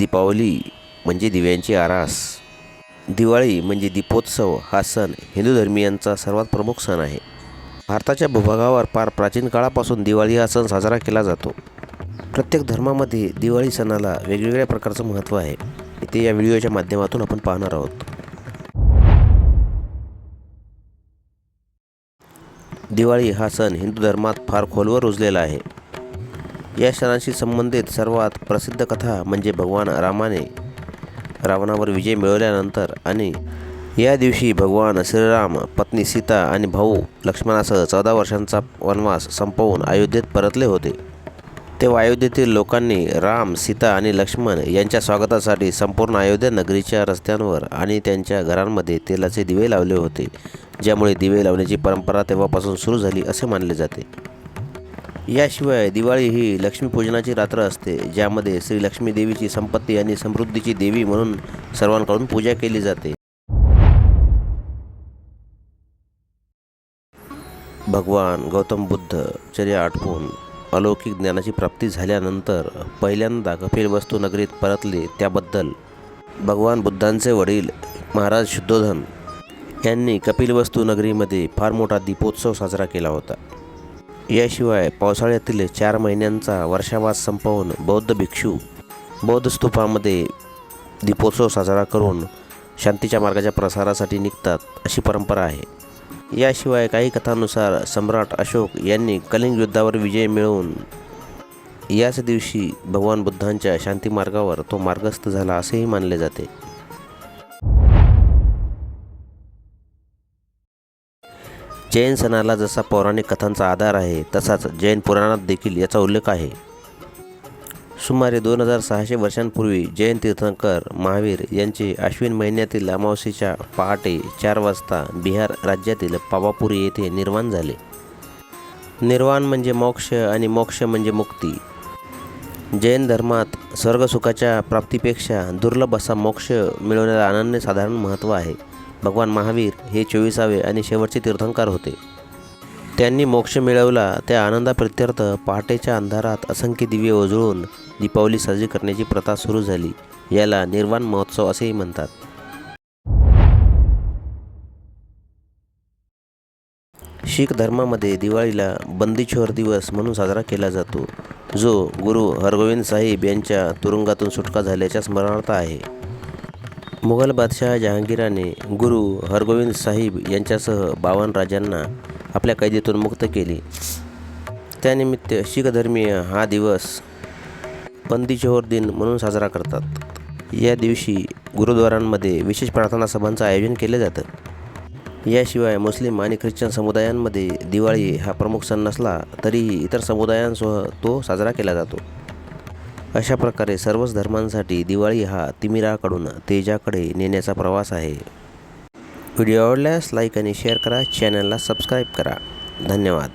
दीपावली म्हणजे दिव्यांची आरास. दिवाळी म्हणजे दीपोत्सव हा सण हिंदू धर्मियांचा सर्वात प्रमुख सण आहे. भारताच्या भूभागावर फार प्राचीन काळापासून दिवाळी हा सण साजरा केला जातो. प्रत्येक धर्मामध्ये दिवाळी सणाला वेगवेगळ्या प्रकारचं महत्त्व आहे. ते या व्हिडिओच्या माध्यमातून आपण पाहणार आहोत. दिवाळी हा सण हिंदू धर्मात फार खोलवर रुजलेला आहे. या क्षणाशी संबंधित सर्वात प्रसिद्ध कथा म्हणजे भगवान रामाने रावणावर विजय मिळवल्यानंतर आणि या दिवशी भगवान श्रीराम पत्नी सीता आणि भाऊ लक्ष्मणासह चौदा वर्षांचा वनवास संपवून अयोध्येत परतले होते. तेव्हा अयोध्येतील लोकांनी राम सीता आणि लक्ष्मण यांच्या स्वागतासाठी संपूर्ण अयोध्या नगरीच्या रस्त्यांवर आणि त्यांच्या घरांमध्ये तेलाचे दिवे लावले होते ज्यामुळे दिवे लावण्याची परंपरा तेव्हापासून सुरू झाली असे मानले जाते. याशिवाय दिवाळी ही लक्ष्मीपूजनाची रात्र असते ज्यामध्ये श्री लक्ष्मी देवीची संपत्ती आणि समृद्धीची देवी म्हणून सर्वांकडून पूजा केली जाते. भगवान गौतम बुद्ध चर्या आटपून अलौकिक ज्ञानाची प्राप्ती झाल्यानंतर पहिल्यांदा कपिलवस्तू नगरीत परतले त्याबद्दल भगवान बुद्धांचे वडील महाराज शुद्धोधन यांनी कपिलवस्तू नगरीमध्ये फार मोठा दीपोत्सव साजरा केला होता. याशिवाय पावसाळ्यातील चार महिन्यांचा वर्षावास संपवून बौद्ध भिक्षू बौद्ध स्तूपामध्ये दीपोत्सव साजरा करून शांतीच्या मार्गाच्या प्रसारासाठी निघतात अशी परंपरा आहे. याशिवाय काही कथानुसार सम्राट अशोक यांनी कलिंग युद्धावर विजय मिळवून याच दिवशी भगवान बुद्धांच्या शांती मार्गावर तो मार्गस्थ झाला असेही मानले जाते. जैन सणाला जसा पौराणिक कथांचा आधार आहे तसाच जैन पुराणात देखील याचा उल्लेख आहे. सुमारे दोन हजार सहाशे वर्षांपूर्वी जैन तीर्थंकर महावीर यांचे अश्विन महिन्यातील अमावस्येच्या पहाटे चार वाजता बिहार राज्यातील पावापुरी येथे निर्माण झाले. निर्वाण म्हणजे मोक्ष आणि मोक्ष म्हणजे मुक्ती. जैन धर्मात स्वर्गसुखाच्या प्राप्तीपेक्षा दुर्लभ असा मोक्ष मिळवण्याला अनन्यसाधारण महत्त्व आहे. भगवान महावीर हे चोवीसावे आणि शेवटचे तीर्थंकर होते. त्यांनी मोक्ष मिळवला त्या आनंदाप्रित्यर्थ पहाटेच्या अंधारात असंख्य दिवे उजळून दीपावली साजरी करण्याची प्रथा सुरू झाली. याला निर्वाण महोत्सव असेही म्हणतात. शीख धर्मामध्ये दिवाळीला बंदीछोर दिवस म्हणून साजरा केला जातो. जो गुरु हरगोविंद साहिब यांच्या तुरुंगातून सुटका झाल्याच्या स्मरणार्थ आहे. मुघल बादशाह जहांगीराने गुरु हरगोविंद साहिब यांच्यासह बावन राजांना आपल्या कैदेतून मुक्त केले. त्यानिमित्त शीख धर्मीय हा दिवस बंदीचोर दिन म्हणून साजरा करतात. या दिवशी गुरुद्वारांमध्ये विशेष प्रार्थना सभांचं आयोजन केलं जातं. याशिवाय मुस्लिम आणि ख्रिश्चन समुदायांमध्ये दिवाळी हा प्रमुख सण नसला तरीही इतर समुदायांसह तो साजरा केला जातो. अशा प्रकारे सर्वच धर्मांसाठी दिवाळी हा तिमिराकडून तेजाकडे नेण्याचा प्रवास आहे. व्हिडिओ आवडल्यास लाईक आणि शेअर करा चॅनलला सबस्क्राईब करा. धन्यवाद.